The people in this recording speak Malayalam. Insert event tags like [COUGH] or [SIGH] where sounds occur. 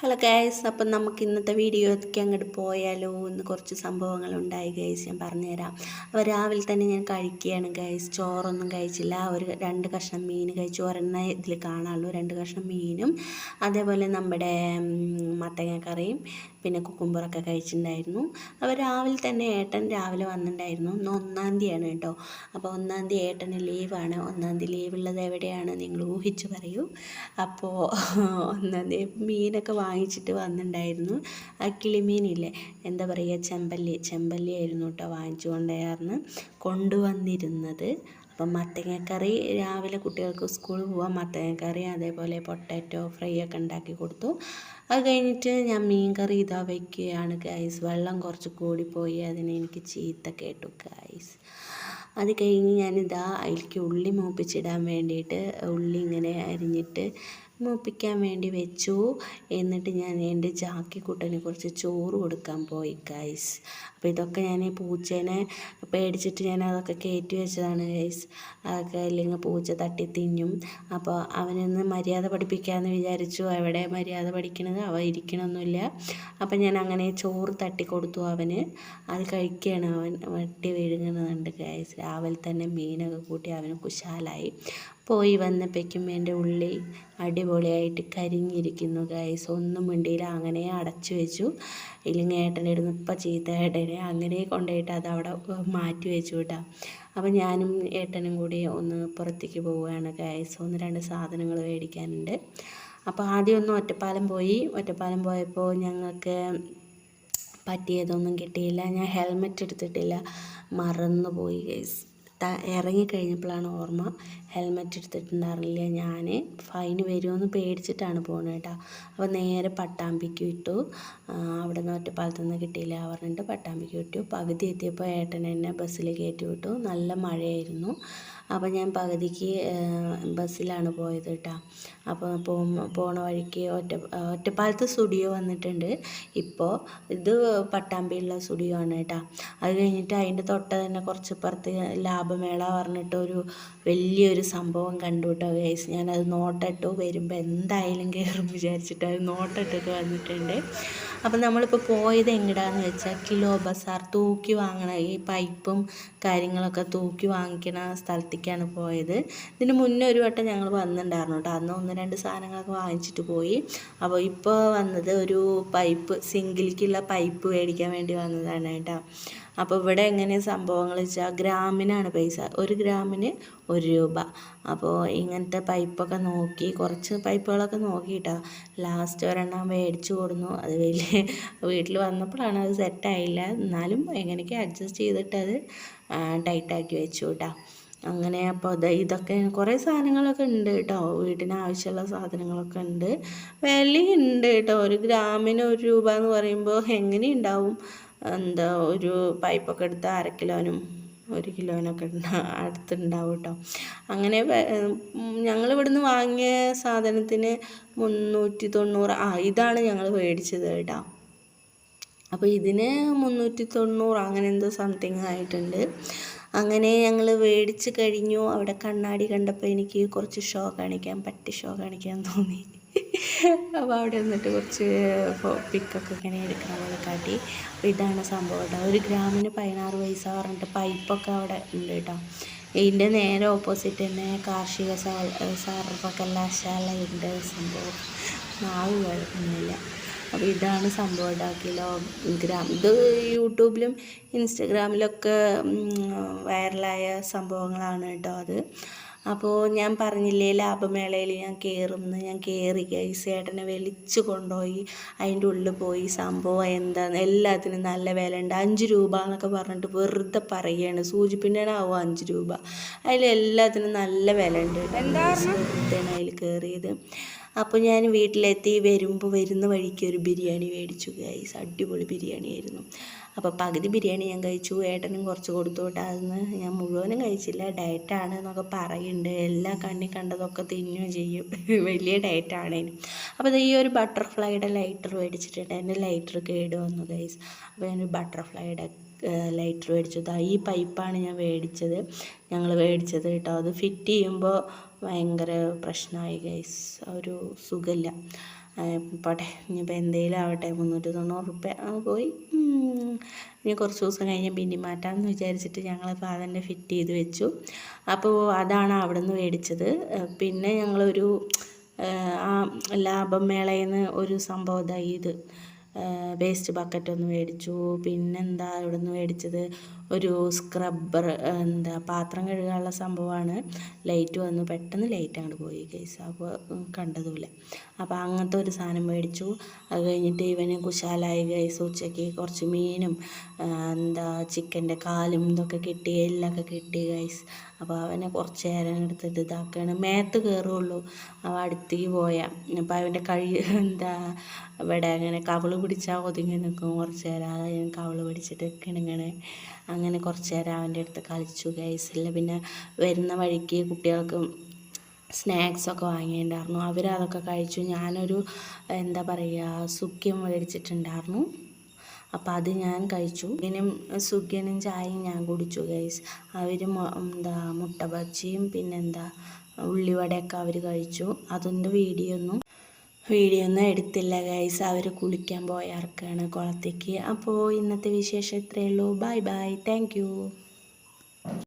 ഹലോ ഗൈസ് അപ്പം നമുക്ക് ഇന്നത്തെ വീഡിയോയ്ക്ക് അങ്ങോട്ട് പോയാലോ എന്ന് കുറച്ച് സംഭവങ്ങൾ ഉണ്ടായി ഗൈസ് ഞാൻ പറഞ്ഞുതരാം. അപ്പോൾ രാവിലെ തന്നെ ഞാൻ കഴിക്കുകയാണ് ഗൈസ് ചോറൊന്നും കഴിച്ചില്ല. ഒരു രണ്ട് കഷ്ണം മീൻ കഴിച്ചു. ഒരെണ്ണ ഇതിൽ കാണാമല്ലോ രണ്ട് കഷ്ണം മീനും. അതേപോലെ നമ്മുടെ മത്തങ്ങക്കറിയും. പിന്നെ കുക്കുമ്പറൊക്കെ കഴിച്ചിട്ടുണ്ടായിരുന്നു. അപ്പോൾ രാവിലെ തന്നെ ഏട്ടൻ രാവിലെ വന്നിട്ടുണ്ടായിരുന്നു. ഇന്ന് ഒന്നാം തീയതിയാണ് കേട്ടോ. അപ്പോൾ ഒന്നാം തീയതി ഏട്ടന് ലീവാണ്. ഒന്നാം തീയതി ലീവുള്ളത് എവിടെയാണ് നിങ്ങൾ ഊഹിച്ച് പറയൂ. അപ്പോൾ ഒന്നാം തീയതി മീനൊക്കെ വാങ്ങിച്ചിട്ട് വന്നിട്ടുണ്ടായിരുന്നു. ആ കിളിമീനില്ലേ? എന്താ പറയുക ചെമ്പല്ലി. ചെമ്പല്ലി ആയിരുന്നു കേട്ടോ വാങ്ങിച്ചു കൊണ്ടായിരുന്നു കൊണ്ടുവന്നിരുന്നത്. അപ്പം മത്തങ്ങക്കറി രാവിലെ കുട്ടികൾക്ക് സ്കൂളിൽ പോകാൻ മത്തങ്ങക്കറി അതേപോലെ പൊട്ടാറ്റോ ഫ്രൈ ഒക്കെ ഉണ്ടാക്കി കൊടുത്തു. അത് കഴിഞ്ഞിട്ട് ഞാൻ മീൻ കറി ഇതാ വയ്ക്കുകയാണ് ഗൈസ് വെള്ളം കുറച്ച് കൂടിപ്പോയി അതിന് എനിക്ക് ചീത്ത കേട്ടു ഗൈസ് അത് കഴിഞ്ഞ് ഞാനിതാ അതിലേക്ക് ഉള്ളി മൂപ്പിച്ചിടാൻ വേണ്ടിയിട്ട് ഉള്ളി ഇങ്ങനെ അരിഞ്ഞിട്ട് മൂപ്പിക്കാൻ വേണ്ടി വെച്ചു. എന്നിട്ട് ഞാൻ എന്റെ ജാക്കിക്കുട്ടന് കുറച്ച് ചോറ് കൊടുക്കാൻ പോയി ഗൈസ് അപ്പോൾ ഇതൊക്കെ ഞാൻ ഈ പൂച്ചേനെ പേടിച്ചിട്ട് ഞാൻ അതൊക്കെ കയറ്റി വെച്ചതാണ് ഗൈസ് അതൊക്കെ അല്ലെങ്കിൽ പൂച്ച തട്ടി തിന്നും. അപ്പോൾ അവനൊന്ന് മര്യാദ പഠിപ്പിക്കാമെന്ന് വിചാരിച്ചു. അവിടെ മര്യാദ പഠിക്കണത്? അവ ഇരിക്കണമൊന്നുമില്ല അപ്പം ഞാൻ അങ്ങനെ ചോറ് തട്ടി കൊടുത്തു അവന്. അത് കഴിക്കുകയാണ് അവൻ. വട്ടി വിഴുങ്ങുന്നുണ്ട് ഗൈസ് രാവിലെ തന്നെ മീനൊക്കെ കൂട്ടി അവന് കുശാലായി. പോയി വന്നപ്പോഴേക്കും എന്റെ ഉള്ളി അടിപൊളിയായിട്ട് കരിഞ്ഞിരിക്കുന്നു ഗൈസ് ഒന്നും മിണ്ടിയില്ല. അങ്ങനെ അടച്ചു വെച്ചു. ഇല്ലെങ്കിൽ ഏട്ടന്റെ ഇടുന്ന് ഇപ്പം ചീത്ത ഏട്ടനെ അങ്ങനെ അങ്ങനെ കൊണ്ടുപോയിട്ട് അത് അവിടെ മാറ്റി വെച്ചു കേട്ടോ. അപ്പം ഞാനും ഏട്ടനും കൂടി ഒന്ന് പുറത്തേക്ക് പോവുകയാണ് ഗൈസ് ഒന്ന് രണ്ട് സാധനങ്ങൾ മേടിക്കാനുണ്ട്. അപ്പോൾ ആദ്യം ഒന്ന് ഒറ്റപ്പാലം പോയി. ഒറ്റപ്പാലം പോയപ്പോൾ ഞങ്ങൾക്ക് പറ്റിയതൊന്നും കിട്ടിയില്ല. ഞാൻ ഹെൽമെറ്റ് എടുത്തിട്ടില്ല. മറന്നു പോയി ഗൈസ് ഇറങ്ങിക്കഴിഞ്ഞപ്പോഴാണ് ഓർമ്മ. ഹെൽമെറ്റ് എടുത്തിട്ടുണ്ടായിരുന്നില്ല ഞാൻ ഫൈൻ വരുമെന്ന് പേടിച്ചിട്ടാണ് പോകുന്നത് കേട്ടോ അപ്പോൾ നേരെ പട്ടാമ്പിക്ക് വിട്ടു. അവിടെ നിന്ന് ഒറ്റപ്പാലത്തു നിന്ന് കിട്ടിയില്ല പറഞ്ഞിട്ട് പട്ടാമ്പിക്ക് വിട്ടു. പകുതി എത്തിയപ്പോൾ ഏട്ടൻ എന്നെ ബസ്സിൽ കയറ്റി വിട്ടു. നല്ല മഴയായിരുന്നു. അപ്പോൾ ഞാൻ പകുതിക്ക് ബസ്സിലാണ് പോയത് കേട്ടോ അപ്പോൾ പോണ വഴിക്ക് ഒറ്റ ഒറ്റപ്പാലത്ത് സ്റ്റുഡിയോ വന്നിട്ടുണ്ട്. ഇപ്പോൾ ഇത് പട്ടാമ്പിയുള്ള സ്റ്റുഡിയോ ആണ് കേട്ടോ അത് കഴിഞ്ഞിട്ട് അതിന്റെ തൊട്ട് തന്നെ കുറച്ച് പുറത്ത് ലാഭമേള പറഞ്ഞിട്ട് ഒരു വലിയൊരു സംഭവം കണ്ടു കേട്ടോ ഗൈസ് ഞാനത് നോട്ടിട്ട് വരുമ്പോൾ എന്തായാലും കയറും വിചാരിച്ചിട്ട് അത് നോട്ടിട്ടൊക്കെ വന്നിട്ടുണ്ട്. അപ്പം നമ്മളിപ്പോൾ പോയത് എങ്ങടാന്ന് വെച്ചാൽ കിലോ ബസാർ തൂക്കി വാങ്ങണ ഈ പൈപ്പും കാര്യങ്ങളൊക്കെ തൂക്കി വാങ്ങിക്കണ സ്ഥലത്തേക്കാണ് പോയത്. ഇതിന് മുന്നേ ഒരു വട്ടം ഞങ്ങൾ വന്നിട്ടുണ്ടായിരുന്നു കേട്ടോ അന്ന് ഒന്ന് രണ്ട് സാധനങ്ങളൊക്കെ വാങ്ങിച്ചിട്ട് പോയി. അപ്പോൾ ഇപ്പോൾ വന്നത് ഒരു പൈപ്പ് സിങ്കിലേക്കുള്ള പൈപ്പ് മേടിക്കാൻ വേണ്ടി വന്നതാണ് കേട്ടോ അപ്പോൾ ഇവിടെ എങ്ങനെ സംഭവങ്ങൾ വെച്ചാൽ ഗ്രാമിനാണ് പൈസ. ഒരു ഗ്രാമിന് ഒരു രൂപ. അപ്പോൾ ഇങ്ങനത്തെ പൈപ്പൊക്കെ നോക്കി കുറച്ച് പൈപ്പുകളൊക്കെ നോക്കിയിട്ടാ. ലാസ്റ്റ് ഒരെണ്ണം മേടിച്ചു കൊടുന്നു. അത് വലിയ വീട്ടിൽ വന്നപ്പോഴാണ് അത് സെറ്റായില്ല എന്നാലും എങ്ങനെയൊക്കെ അഡ്ജസ്റ്റ് ചെയ്തിട്ട് അത് ടൈറ്റാക്കി വെച്ചു കേട്ടോ അങ്ങനെ അപ്പോൾ ഇതൊക്കെ കുറേ സാധനങ്ങളൊക്കെ ഉണ്ട് കേട്ടോ വീട്ടിന് ആവശ്യമുള്ള സാധനങ്ങളൊക്കെ ഉണ്ട്. വിലയുണ്ട് കേട്ടോ ഒരു ഗ്രാമിന് ഒരു രൂപ എന്ന് പറയുമ്പോൾ എങ്ങനെ ഉണ്ടാവും എന്താ ഒരു പൈപ്പൊക്കെ എടുത്ത് അര കിലോനും ഒരു കിലോനൊക്കെ [LAUGHS] അടുത്തുണ്ടാവും കേട്ടോ അങ്ങനെ ഞങ്ങൾ ഇവിടുന്ന് വാങ്ങിയ സാധനത്തിന് മുന്നൂറ്റി തൊണ്ണൂറ് ആ ഇതാണ് ഞങ്ങൾ മേടിച്ചത് കേട്ടോ. അപ്പോൾ ഇതിന് മുന്നൂറ്റി തൊണ്ണൂറ് അങ്ങനെ എന്തോ സംതിങ് ആയിട്ടുണ്ട്. അങ്ങനെ ഞങ്ങൾ മേടിച്ച് കഴിഞ്ഞു. അവിടെ കണ്ണാടി കണ്ടപ്പോൾ എനിക്ക് കുറച്ച് ഷോ കാണിക്കാൻ പറ്റി ഷോ കാണിക്കാൻ തോന്നി. അപ്പോൾ അവിടെ നിന്നിട്ട് കുറച്ച് പിക്കൊക്കെ ഇങ്ങനെ എടുക്കണ പോലെ കാട്ടി. അപ്പോൾ ഇതാണ് സംഭവം കേട്ടോ. ഒരു ഗ്രാമിന് പതിനാറ് പൈസ പറഞ്ഞിട്ട് പൈപ്പൊക്കെ അവിടെ ഉണ്ട് കേട്ടോ. ഇതിന്റെ നേരെ ഓപ്പോസിറ്റ് തന്നെ കാർഷിക സർവകലാശാല ഉണ്ട് സംഭവം. നാവ് കുഴപ്പമൊന്നുമില്ല. അപ്പോൾ ഇതാണ് സംഭവം കിലോ ഗ്രാം. ഇത് യൂട്യൂബിലും ഇൻസ്റ്റഗ്രാമിലൊക്കെ വൈറലായ സംഭവങ്ങളാണ് കേട്ടോ അത്. അപ്പോൾ ഞാൻ പറഞ്ഞില്ലേ ലാഭമേളയിൽ ഞാൻ കയറുമെന്ന് ഞാൻ കയറി ഗൈസ് ഏട്ടനെ വലിച്ചു കൊണ്ടുപോയി അതിന്റെ ഉള്ളിൽ പോയി. സംഭവം എന്താന്ന് എല്ലാത്തിനും നല്ല വില ഉണ്ട് അഞ്ച് രൂപ എന്നൊക്കെ പറഞ്ഞിട്ട് വെറുതെ പറയുകയാണ് സൂചിപ്പിന്നാനാവും അഞ്ച് രൂപ? അതിൽ എല്ലാത്തിനും നല്ല വില ഉണ്ട് വെറുതെ അതിൽ കയറിയത് അപ്പോൾ ഞാൻ വീട്ടിലെത്തി വരുമ്പോൾ വരുന്ന വഴിക്ക് ഒരു ബിരിയാണി മേടിച്ചു ഗൈസ്. അടിപൊളി ബിരിയാണി ആയിരുന്നു അപ്പോൾ പകുതി ബിരിയാണി ഞാൻ കഴിച്ചു. ഏട്ടനും കുറച്ച് കൊടുത്തു കേട്ടോ. അതൊന്ന് ഞാൻ മുഴുവനും കഴിച്ചില്ല. ഡയറ്റാണ് എന്നൊക്കെ പറയുന്നുണ്ട്. എല്ലാ കണ്ണി കണ്ടതൊക്കെ തിന്നുകയും ചെയ്യും. [LAUGHS] വലിയ ഡയറ്റാണേനും അപ്പോൾ ഈ ഒരു ബട്ടർഫ്ലൈയുടെ ലൈറ്റർ മേടിച്ചിട്ടുണ്ട്. എന്റെ ലൈറ്റർ കേട് വന്നു ഗൈസ് അപ്പോൾ ഞാനൊരു ബട്ടർഫ്ലൈയുടെ ലൈറ്റർ മേടിച്ചു. ഈ പൈപ്പാണ് ഞാൻ മേടിച്ചത്. ഞങ്ങൾ മേടിച്ചത് കേട്ടോ. അത് ഫിറ്റ് ചെയ്യുമ്പോൾ ഭയങ്കര പ്രശ്നമായി ഗൈസ് ഒരു സുഖമില്ല. പോട്ടെ ഇനിയിപ്പോൾ എന്തെങ്കിലും ആവട്ടെ മുന്നൂറ്റി തൊണ്ണൂറ് റുപ്യ പോയി. ഇനി കുറച്ച് ദിവസം കഴിഞ്ഞ് പിന്നെ മാറ്റാമെന്ന് വിചാരിച്ചിട്ട് ഞങ്ങൾ ഫാദറിനെ ഫിറ്റ് ചെയ്ത് വെച്ചു. അപ്പോൾ അതാണ് അവിടെ നിന്ന് മേടിച്ചത് പിന്നെ ഞങ്ങളൊരു ആ ലാഭം മേളയിൽ നിന്ന് ഒരു സംഭവം ഇതായി ഇത്. വേസ്റ്റ് ബക്കറ്റ് ഒന്ന് മേടിച്ചു. പിന്നെന്താ ഇവിടെ നിന്ന് മേടിച്ചത്? ഒരു സ്ക്രബ്ബർ എന്താ പാത്രം കഴുകാനുള്ള സംഭവമാണ്. ലൈറ്റ് വന്നു. പെട്ടെന്ന് ലൈറ്റ് അങ്ങോട്ട് പോയി കേസ് അപ്പോൾ കണ്ടതുമില്ല. അപ്പോൾ അങ്ങനത്തെ ഒരു സാധനം മേടിച്ചു. അത് കഴിഞ്ഞിട്ട് ഇവന് കുശാലായി കേസ് ഉച്ചയ്ക്ക് കുറച്ച് മീനും എന്താ ചിക്കന്റെ കാലും ഇതൊക്കെ കിട്ടി. എല്ലൊക്കെ കിട്ടി ഗൈസ് അപ്പോൾ അവനെ കുറച്ച് നേരം എടുത്തിട്ട് ഇതാക്കുകയാണ് മേത്ത് കയറുള്ളൂ അവ അടുത്തേക്ക് പോയാൽ അപ്പോൾ അവന്റെ കഴി എന്താ ഇവിടെ അങ്ങനെ കവിൾ പിടിച്ചാൽ ഒതുങ്ങി നിൽക്കും കുറച്ച് നേരം. അത് കവൾ പിടിച്ചിട്ട് കിണുങ്ങണ് അങ്ങനെ കുറച്ച് നേരം അവന്റെ അടുത്ത് കളിച്ചു ഗൈസില്ല പിന്നെ വരുന്ന വഴിക്ക് കുട്ടികൾക്ക് സ്നാക്സൊക്കെ വാങ്ങിയിട്ടുണ്ടായിരുന്നു. അവരതൊക്കെ കഴിച്ചു. ഞാനൊരു എന്താ പറയുക സുഖ്യം മേടിച്ചിട്ടുണ്ടായിരുന്നു അപ്പോൾ അത് ഞാൻ കഴിച്ചു. പിന്നെ സുഖ്യനും ചായയും ഞാൻ കുടിച്ചു ഗൈസ് അവർ എന്താ മുട്ട ബജിയും പിന്നെന്താ ഉള്ളിവടയൊക്കെ അവർ കഴിച്ചു. അതിന്റെ വീഡിയോ ഒന്നും. വീഡിയോ ഒന്നും എടുത്തില്ല ഗൈസ് അവർ കുളിക്കാൻ പോയ ആർക്കാണ് കുളത്തേക്ക്. അപ്പോൾ ഇന്നത്തെ വിശേഷം ഇത്രയേ ഉള്ളൂ. Bye bye thank